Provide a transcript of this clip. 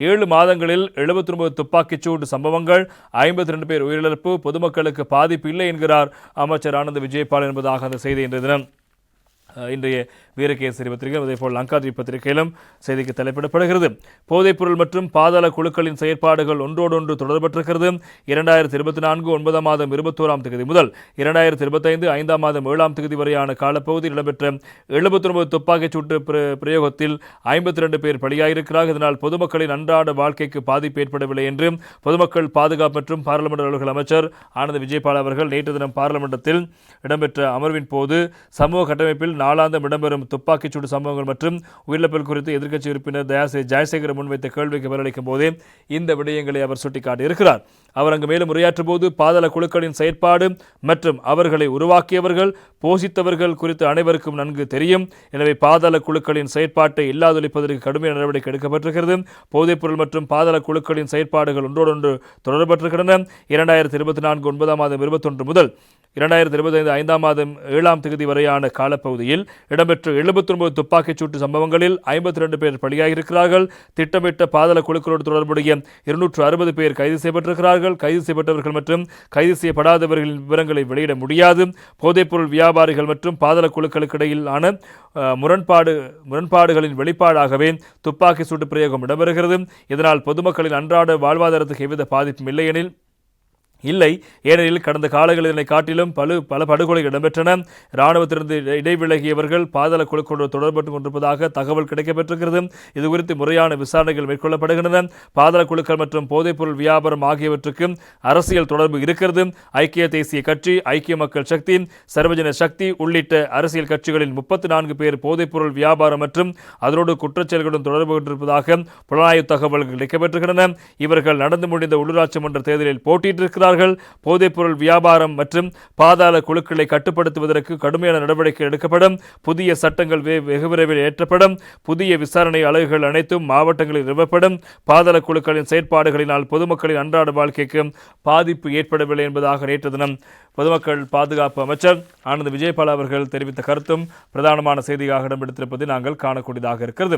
ஏழு மாதங்களில் எழுபத்தி ஒன்பது துப்பாக்கிச்சூடு சம்பவங்கள் ஐம்பத்தி ரெண்டு பேர் உயிரிழப்பு பொதுமக்களுக்கு பாதிப்பு இல்லை என்கிறார் அமைச்சர் ஆனந்த் விஜயபால் என்பதாக அந்த செய்தி இன்றைய தினம். இன்றைய வீரகேசரி பத்திரிகை அதேபோல் லங்காத்ரி பத்திரிகையிலும் செய்திக்கு தலைப்பிடப்படுகிறது. போதைப்பொருள் மற்றும் பாதாள குழுக்களின் செயற்பாடுகள் ஒன்றோடொன்று தொடர்பற்றிருக்கிறது இரண்டாயிரத்தி இருபத்தி நான்கு ஒன்பதாம் மாதம் இருபத்தோராம் தேதி முதல் இரண்டாயிரத்தி இருபத்தைந்து ஐந்தாம் மாதம் ஏழாம் தேதி வரையான காலப்பகுதியில் இடம்பெற்ற எழுபத்தி ஒன்பது துப்பாக்கிச் சூட்டு பிரயோகத்தில் ஐம்பத்தி ரெண்டு பேர் பலியாயிருக்கிறார்கள். இதனால் பொதுமக்களின் அன்றாட வாழ்க்கைக்கு பாதிப்பு ஏற்படவில்லை என்று பொதுமக்கள் பாதுகாப்பு மற்றும் பாராளுமன்ற அலுவலக அமைச்சர் ஆனந்த் விஜயபால் அவர்கள் நேற்று தினம் பாராளுமன்றத்தில் இடம்பெற்ற அமர்வின் போது சமூக கட்டமைப்பில் நாளாந்தம் இடம்பெறும் துப்பாக்கிச் சூடு சம்பவங்கள் மற்றும் உயிரிழப்புகள் குறித்து எதிர்க்கட்சி உறுப்பினர் தயாசே ஜெயசேகர் முன்வைத்த கேள்விக்கு பதிலளிக்கும் போதே இந்த விடயங்களை அவர் சுட்டிக்காட்டியிருக்கிறார். அவர் அங்கு மேலும் உரையாற்றும் போது பாதாள குழுக்களின் செயற்பாடு மற்றும் அவர்களை உருவாக்கியவர்கள் போஷித்தவர்கள் குறித்து அனைவருக்கும் நன்கு தெரியும். எனவே பாதாள குழுக்களின் செயற்பாட்டை இல்லாதொழிப்பதற்கு கடுமையான நடவடிக்கை எடுக்கப்பட்டிருக்கிறது. போதைப்பொருள் மற்றும் பாதாள குழுக்களின் செயற்பாடுகள் ஒன்றோடொன்று தொடர்பட்டிருக்கின்றன. இரண்டாயிரத்தி இருபத்தி நான்கு ஒன்பதாம் மாதம் இருபத்தொன்று முதல் இரண்டாயிரத்தி இருபத்தைந்து ஐந்தாம் மாதம் ஏழாம் தேதி வரையான காலப்பகுதியில் இடம்பெற்ற எழுபத்தி ஒன்பது துப்பாக்கிச் சூட்டு சம்பவங்களில் ஐம்பத்தி ரெண்டு பேர் பலியாகியிருக்கிறார்கள் திட்டமிட்ட பாதள குழுக்களோடு தொடர்புடைய இருநூற்று அறுபது பேர் கைது செய்யப்பட்டிருக்கிறார்கள். கைது செய்யப்பட்டவர்கள் மற்றும் கைது செய்யப்படாதவர்களின் விவரங்களை வெளியிட முடியாது. போதைப்பொருள் வியாபாரிகள் மற்றும் பாதள குழுக்களுக்கு இடையிலான முரண்பாடு முரண்பாடுகளின் வெளிப்பாடாகவே துப்பாக்கி சூட்டு பிரயோகம் இடம்பெறுகிறது. இதனால் பொதுமக்களின் அன்றாட வாழ்வாதாரத்துக்கு எவ்வித பாதிப்பும் இல்லை எனில் இல்லை. ஏனெனில் கடந்த காலங்களில் காட்டிலும் பல பல படுகொலைகள் இடம்பெற்றன. இராணுவத்திலிருந்து இடைவிலகியவர்கள் பாதாள குழுக்களோடு தொடர்பட்டு கொண்டிருப்பதாக தகவல் கிடைக்கப்பெற்றிருக்கிறது இது குறித்து முறையான விசாரணைகள் மேற்கொள்ளப்படுகின்றன. பாதாள குழுக்கள் மற்றும் போதைப்பொருள் வியாபாரம் ஆகியவற்றுக்கு அரசியல் தொடர்பு இருக்கிறது. ஐக்கிய தேசிய கட்சி ஐக்கிய மக்கள் சக்தி சர்வஜன சக்தி உள்ளிட்ட அரசியல் கட்சிகளின் முப்பத்தி நான்கு பேர் போதைப்பொருள் வியாபாரம் மற்றும் அதனோடு குற்றச்செயல்களுடன் தொடர்பு கொண்டிருப்பதாக புலனாய்வு தகவல்கள் கிடைக்கப்பெற்றுகின்றன இவர்கள் நடந்து முடிந்த உள்ளூராட்சி மன்ற தேர்தலில் போட்டியிட்டிருக்கிறார் போட்டியிட்டிருக்கிறார்கள் போதைப்பொருள் வியாபாரம் மற்றும் பாதாள குழுக்களை கட்டுப்படுத்துவதற்கு கடுமையான நடவடிக்கை எடுக்கப்படும். புதிய சட்டங்கள் வெகு விரைவில் ஏற்றப்படும். புதிய விசாரணை அலகுகள் அனைத்தும் மாவட்டங்களில் நிறுவப்படும். பாதாள குழுக்களின் செயற்பாடுகளினால் பொதுமக்களின் அன்றாட வாழ்க்கைக்கு பாதிப்பு ஏற்படவில்லை என்பதாக நேற்று தினம் பொதுமக்கள் பாதுகாப்பு அமைச்சர் ஆனந்த் விஜயபால் அவர்கள் தெரிவித்த கருத்தும் பிரதானமான செய்தியாக இடம்பெடுத்திருப்பதை நாங்கள் காணக்கூடியதாக இருக்கிறது.